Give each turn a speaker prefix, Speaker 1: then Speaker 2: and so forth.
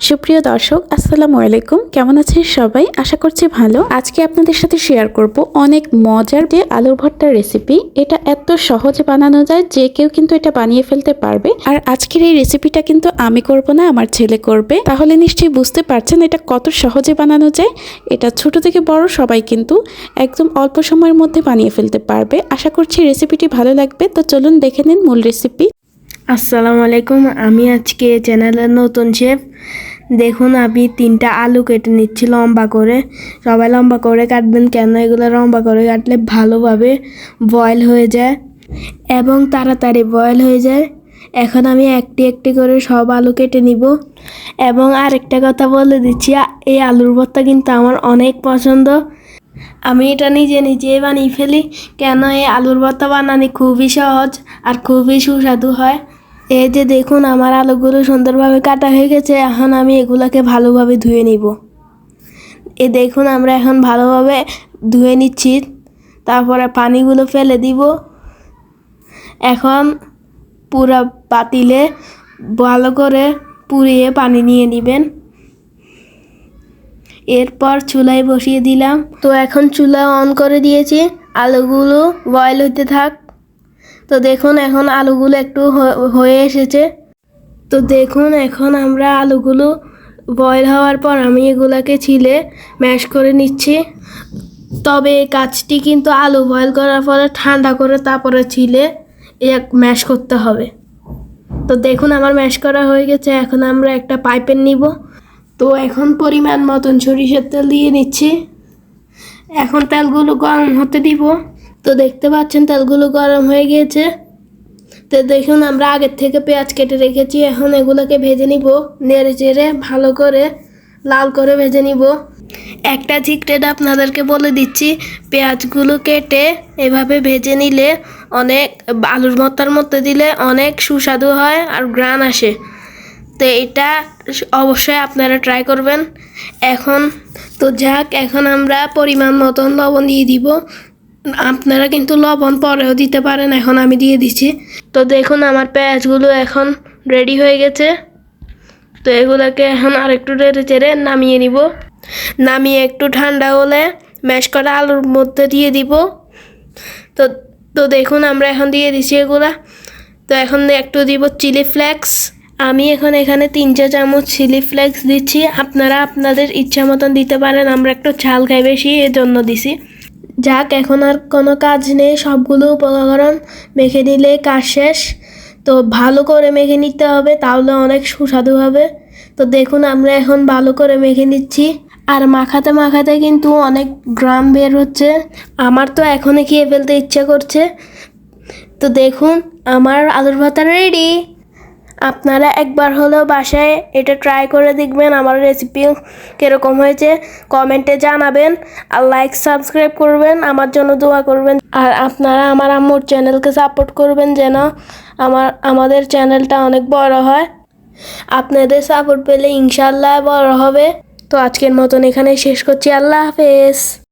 Speaker 1: সুপ্রিয় দর্শক, আসসালামু আলাইকুম। কেমন আছেন সবাই? আশা করছি ভালো। আজকে আপনাদের সাথে শেয়ার করব অনেক মজার যে আলুর ভর্তার রেসিপি এটা এত সহজে বানানো যায় যে কেউ কিন্তু এটা বানিয়ে ফেলতে পারবে। আর আজকের এই রেসিপিটা কিন্তু আমি করব না, আমার ছেলে করবে। তাহলে নিশ্চয়ই বুঝতে পারছেন এটা কত সহজে বানানো যায়। এটা ছোট থেকে বড় সবাই কিন্তু একদম অল্প সময়ের মধ্যে বানিয়ে ফেলতে পারবে। আশা করছি রেসিপিটি ভালো লাগবে। তো চলুন দেখে নিন মূল রেসিপি
Speaker 2: আসসালামু আলাইকুম। আমি আজকে চ্যানেলের নতুন শেফ দেখুন, আমি তিনটা আলু কেটে নিচ্ছি লম্বা করে। সবাই লম্বা করে কাটবেন কেন? এগুলো লম্বা করে কাটলে ভালোভাবে বয়েল হয়ে যায় এবং তাড়াতাড়ি বয়েল হয়ে যায়। এখন আমি একটি একটি করে সব আলু কেটে নিব। এবং আরেকটা কথা বলে দিচ্ছি, এই আলুর ভর্তা কিন্তু আমার অনেক পছন্দ। আমি এটা নিজে নিজে বানিয়ে ফেলি। কেন? এই আলুর ভর্তা বানানি খুবই সহজ আর খুবই সুস্বাদু হয়। এই যে দেখুন, আমার আলুগুলো সুন্দরভাবে কাটা হয়ে গেছে। এখন আমি এগুলোকে ভালোভাবে ধুয়ে নিব। এ দেখুন, আমরা এখন ভালোভাবে ধুয়ে নিচ্ছি। তারপরে পানিগুলো ফেলে দিব। এখন পুরা পাতিলে ভালো করে পুড়িয়ে পানি নিয়ে নেবেন। এরপর চুলায় বসিয়ে দিলাম। তো এখন চুলা অন করে দিয়েছি। আলুগুলো বয়েল হতে থাক। তো দেখুন এখন আলুগুলো একটু হয়ে এসেছে। তো দেখুন এখন আমরা আলুগুলো বয়েল হওয়ার পর আমি এগুলাকে ছিলে ম্যাশ করে নিচ্ছি। তবে এই কাজটি কিন্তু আলু বয়েল করার পরে ঠান্ডা করে তারপরে ছিলে এক ম্যাশ করতে হবে। তো দেখুন আমার ম্যাশ করা হয়ে গেছে, এখন আমরা একটা পাইপের নিব। তো এখন পরিমাণ মতন সরিষার তেল দিয়ে নিচ্ছি। এখন তেলগুলো গরম হতে দিব। তো দেখতে পাচ্ছেন তেলগুলো গরম হয়ে গিয়েছে। তো দেখুন, আমরা আগের থেকে পেঁয়াজ কেটে রেখেছি, এখন এগুলোকে ভেজে নিব, নেড়ে চেড়ে ভালো করে, লাল করে ভেজে নিব। একটা ঝিকটেড আপনাদেরকে বলে দিচ্ছি, পেঁয়াজগুলো কেটে এভাবে ভেজে নিলে অনেক, আলুর ভর্তার মধ্যে দিলে অনেক সুস্বাদু হয় আর গ্রান আসে। তো এটা অবশ্যই আপনারা ট্রাই করবেন। এখন, তো যাক, এখন আমরা পরিমাণ মতন লবণ দিয়ে দিব। আপনারা কিন্তু লবণ পরেও দিতে পারেন, এখন আমি দিয়ে দিচ্ছি তো দেখুন আমার পেঁয়াজগুলো এখন রেডি হয়ে গেছে। তো এগুলোকে এখন আরেকটু নেড়ে চেড়ে নামিয়ে নিব। নামিয়ে একটু ঠান্ডা হলে ম্যাশ করা আলুর মধ্যে দিয়ে দিব। তো তো দেখুন আমরা এখন দিয়ে দিচ্ছি এগুলা। তো এখন একটু দিব চিলি ফ্লেক্স আমি এখন এখানে তিন চা চামচ চিলি ফ্লেক্স দিচ্ছি। আপনারা আপনাদের ইচ্ছা মতন দিতে পারেন, আমরা একটু ঝাল খাই বেশি এর জন্য দিছি। যাক, এখন আর কোনো কাজ নেই, সবগুলো উপকরণ মেখে দিলে কাজ শেষ। তো ভালো করে মেখে নিতে হবে, তাহলে অনেক সুস্বাদু হবে। তো দেখুন, আমরা এখন ভালো করে মেখে নিচ্ছি। আর মাখাতে মাখাতে কিন্তু অনেক গ্রাম বের হচ্ছে। আমার তো এখনই খেয়ে ফেলতে ইচ্ছা করছে। তো দেখুন, আমার আলুর ভাতা রেডি। আপনারা একবার হলেও বাসায় এটা ট্রাই করে দেখবেন আমার রেসিপি কীরকম হয়েছে। কমেন্টে জানাবেন আর লাইক সাবস্ক্রাইব করবেন, আমার জন্য দোয়া করবেন। আর আপনারা আমার আম্মুর চ্যানেলকে সাপোর্ট করবেন যেন আমার, আমাদের চ্যানেলটা অনেক বড় হয়। আপনাদের সাপোর্ট পেলে ইনশাল্লাহ বড় হবে। তো আজকের মতন এখানে শেষ করছি। আল্লাহ হাফেজ।